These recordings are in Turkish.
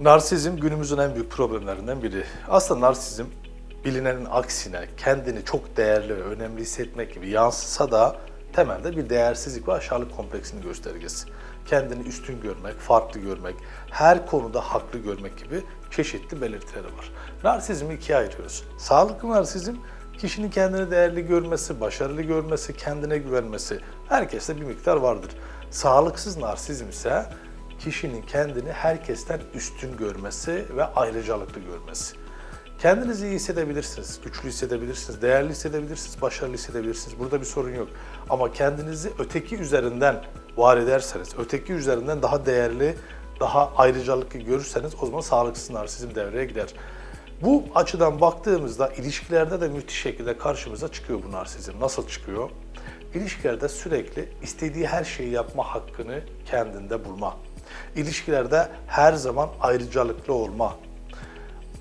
Narsizm günümüzün en büyük problemlerinden biri. Aslında narsizm bilinenin aksine kendini çok değerli ve önemli hissetmek gibi yansısa da temelde bir değersizlik ve aşağılık kompleksinin göstergesi. Kendini üstün görmek, farklı görmek, her konuda haklı görmek gibi çeşitli belirtileri var. Narsizmi ikiye ayırıyoruz. Sağlıklı narsizm kişinin kendini değerli görmesi, başarılı görmesi, kendine güvenmesi. Herkeste bir miktar vardır. Sağlıksız narsizm ise kişinin kendini herkesten üstün görmesi ve ayrıcalıklı görmesi. Kendinizi iyi hissedebilirsiniz, güçlü hissedebilirsiniz, değerli hissedebilirsiniz, başarılı hissedebilirsiniz. Burada bir sorun yok. Ama kendinizi öteki üzerinden var ederseniz, öteki üzerinden daha değerli, daha ayrıcalıklı görürseniz o zaman sağlıksız narsizm devreye girer. Bu açıdan baktığımızda ilişkilerde de müthiş şekilde karşımıza çıkıyor bu narsizm. Nasıl çıkıyor? İlişkilerde sürekli istediği her şeyi yapma hakkını kendinde bulma. İlişkilerde her zaman ayrıcalıklı olma.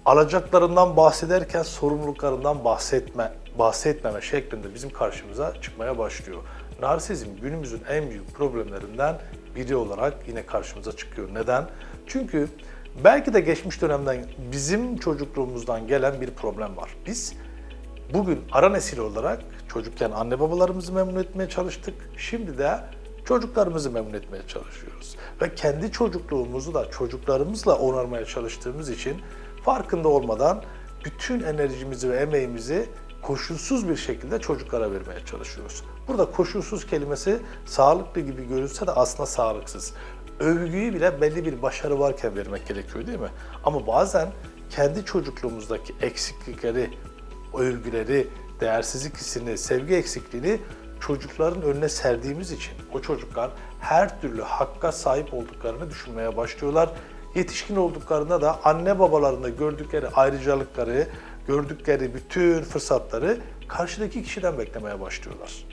Alacaklarından bahsederken sorumluluklarından bahsetme, bahsetmeme şeklinde bizim karşımıza çıkmaya başlıyor. Narsizm günümüzün en büyük problemlerinden biri olarak yine karşımıza çıkıyor. Neden? Çünkü belki de geçmiş dönemden bizim çocukluğumuzdan gelen bir problem var. Biz bugün ara nesil olarak çocukken anne babalarımızı memnun etmeye çalıştık. Şimdi de çocuklarımızı memnun etmeye çalışıyoruz. Ve kendi çocukluğumuzu da çocuklarımızla onarmaya çalıştığımız için farkında olmadan bütün enerjimizi ve emeğimizi koşulsuz bir şekilde çocuklara vermeye çalışıyoruz. Burada koşulsuz kelimesi sağlıklı gibi görünse de aslında sağlıksız. Övgüyü bile belli bir başarı varken vermek gerekiyor değil mi? Ama bazen kendi çocukluğumuzdaki eksiklikleri, övgüleri, değersizlik hissini, sevgi eksikliğini çocukların önüne serdiğimiz için o çocuklar her türlü hakka sahip olduklarını düşünmeye başlıyorlar. Yetişkin olduklarında da anne babalarında gördükleri ayrıcalıkları, gördükleri bütün fırsatları karşıdaki kişiden beklemeye başlıyorlar.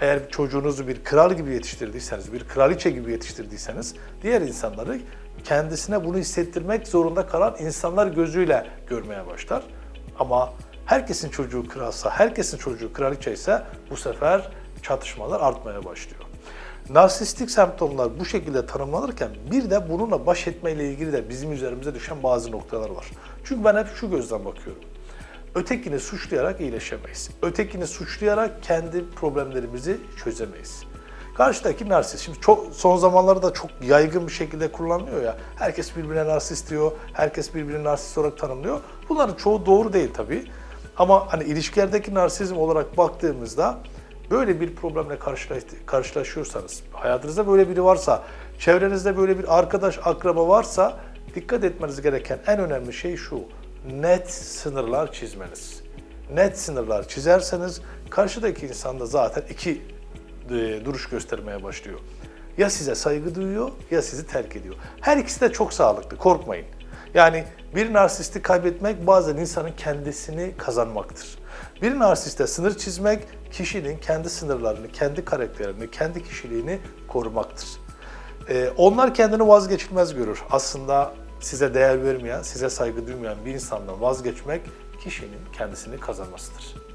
Eğer çocuğunuzu bir kral gibi yetiştirdiyseniz, bir kraliçe gibi yetiştirdiyseniz diğer insanları kendisine bunu hissettirmek zorunda kalan insanlar gözüyle görmeye başlar. Ama herkesin çocuğu kralsa, herkesin çocuğu kraliçe ise bu sefer çatışmalar artmaya başlıyor. Narsistik semptomlar bu şekilde tanımlanırken bir de bununla baş etmeyle ilgili de bizim üzerimize düşen bazı noktalar var. Çünkü ben hep şu gözden bakıyorum. Ötekini suçlayarak iyileşemeyiz. Ötekini suçlayarak kendi problemlerimizi çözemeyiz. Karşıdaki narsist. Şimdi çok son zamanlarda çok yaygın bir şekilde kullanılıyor ya. Herkes birbirine narsist diyor. Herkes birbirini narsist olarak tanımlıyor. Bunların çoğu doğru değil tabii. Ama hani ilişkilerdeki narsizm olarak baktığımızda böyle bir problemle karşılaş, karşılaşıyorsanız, hayatınızda böyle biri varsa, çevrenizde böyle bir arkadaş, akraba varsa dikkat etmeniz gereken en önemli şey şu. Net sınırlar çizmeniz. Net sınırlar çizerseniz karşıdaki insan da zaten iki e, duruş göstermeye başlıyor. Ya size saygı duyuyor ya sizi terk ediyor. Her ikisi de çok sağlıklı, korkmayın. Yani bir narsisti kaybetmek bazen insanın kendisini kazanmaktır. Bir narsiste sınır çizmek kişinin kendi sınırlarını, kendi karakterini, kendi kişiliğini korumaktır. Ee, onlar kendini vazgeçilmez görür. Aslında size değer vermeyen, size saygı duymayan bir insandan vazgeçmek kişinin kendisini kazanmasıdır.